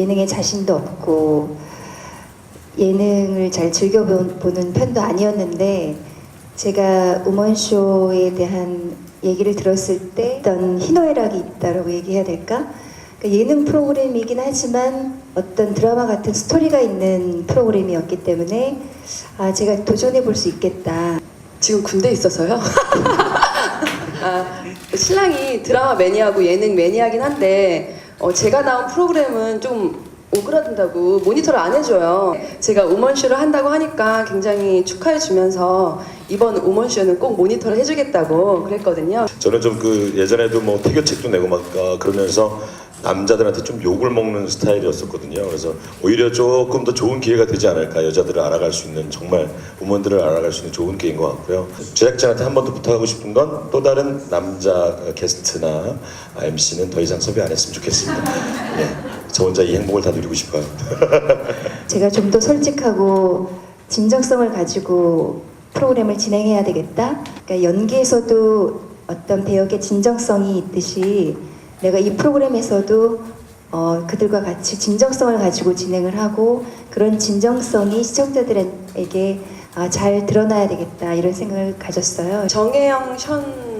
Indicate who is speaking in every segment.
Speaker 1: 예능에 자신도 없고 예능을 잘 즐겨보는 편도 아니었는데 제가 우먼쇼에 대한 얘기를 들었을 때 어떤 희노애락이 있다라고 얘기해야 될까? 그러니까 예능 프로그램이긴 하지만 어떤 드라마 같은 스토리가 있는 프로그램이었기 때문에 아 제가 도전해 볼 수 있겠다.
Speaker 2: 지금 군대 있어서요. 아, 신랑이 드라마 매니아고 예능 매니아긴 한데 어, 제가 나온 프로그램은 좀 오그라든다고 모니터를 안 해줘요. 제가 우먼쇼를 한다고 하니까 굉장히 축하해주면서 이번 우먼쇼는 꼭 모니터를 해주겠다고 그랬거든요.
Speaker 3: 저는 좀 그 예전에도 뭐 태교책도 내고 막 어, 그러면서 남자들한테 좀 욕을 먹는 스타일이었었거든요. 그래서 오히려 조금 더 좋은 기회가 되지 않을까 여자들을 알아갈 수 있는 정말 우먼들을 알아갈 수 있는 좋은 기회인 것 같고요. 제작진한테 한 번 더 부탁하고 싶은 건 또 다른 남자 게스트나 MC는 더 이상 섭외 안 했으면 좋겠습니다. 예, 저 혼자 이 행복을 다 누리고 싶어요.
Speaker 1: 제가 좀 더 솔직하고 진정성을 가지고 프로그램을 진행해야 되겠다. 그러니까 연기에서도 어떤 배역의 진정성이 있듯이 내가 이 프로그램에서도 어, 그들과 같이 진정성을 가지고 진행을 하고 그런 진정성이 시청자들에게 아, 잘 드러나야 되겠다 이런 생각을 가졌어요.
Speaker 2: 정혜영 션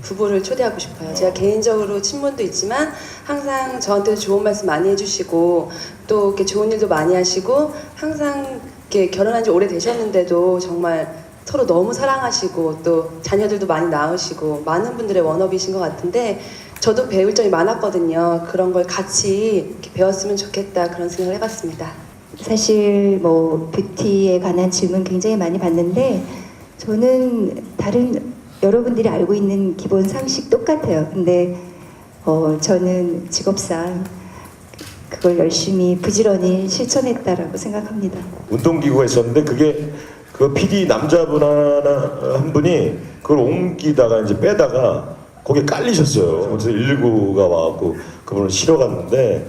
Speaker 2: 부부를 초대하고 싶어요. 제가 개인적으로 친분도 있지만 항상 저한테 좋은 말씀 많이 해주시고 또 이렇게 좋은 일도 많이 하시고 항상 이렇게 결혼한 지 오래 되셨는데도 정말 서로 너무 사랑하시고 또 자녀들도 많이 낳으시고 많은 분들의 워너비신 것 같은데 저도 배울 점이 많았거든요. 그런 걸 같이 이렇게 배웠으면 좋겠다 그런 생각을 해봤습니다.
Speaker 1: 사실 뭐 뷰티에 관한 질문 굉장히 많이 받는데 저는 다른 여러분들이 알고 있는 기본 상식 똑같아요. 근데 어, 저는 직업상 그걸 열심히 부지런히 실천했다라고 생각합니다.
Speaker 3: 운동기구가 있었는데 그게 그 PD 남자분 하나 한 분이 그걸 옮기다가 이제 빼다가 거기에 깔리셨어요. 그래서 119가 와갖고 그분을 실어 갔는데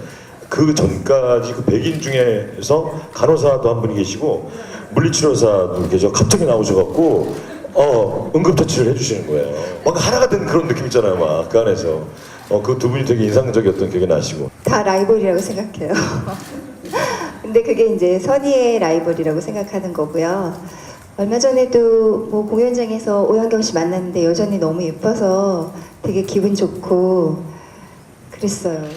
Speaker 3: 그 전까지 그 백인 중에서 간호사도 한 분이 계시고 물리치료사도 계셔 갑자기 나오셔갖고 어 응급처치를 해주시는 거예요. 막 하나가 된 그런 느낌 있잖아요, 막 그 안에서. 어 그 두 분이 되게 인상적이었던 기억이 나시고.
Speaker 1: 다 라이벌이라고 생각해요. 근데 그게 이제 선의의 라이벌이라고 생각하는 거고요. 얼마 전에도 뭐 공연장에서 오현경 씨 만났는데 여전히 너무 예뻐서 되게 기분 좋고 그랬어요.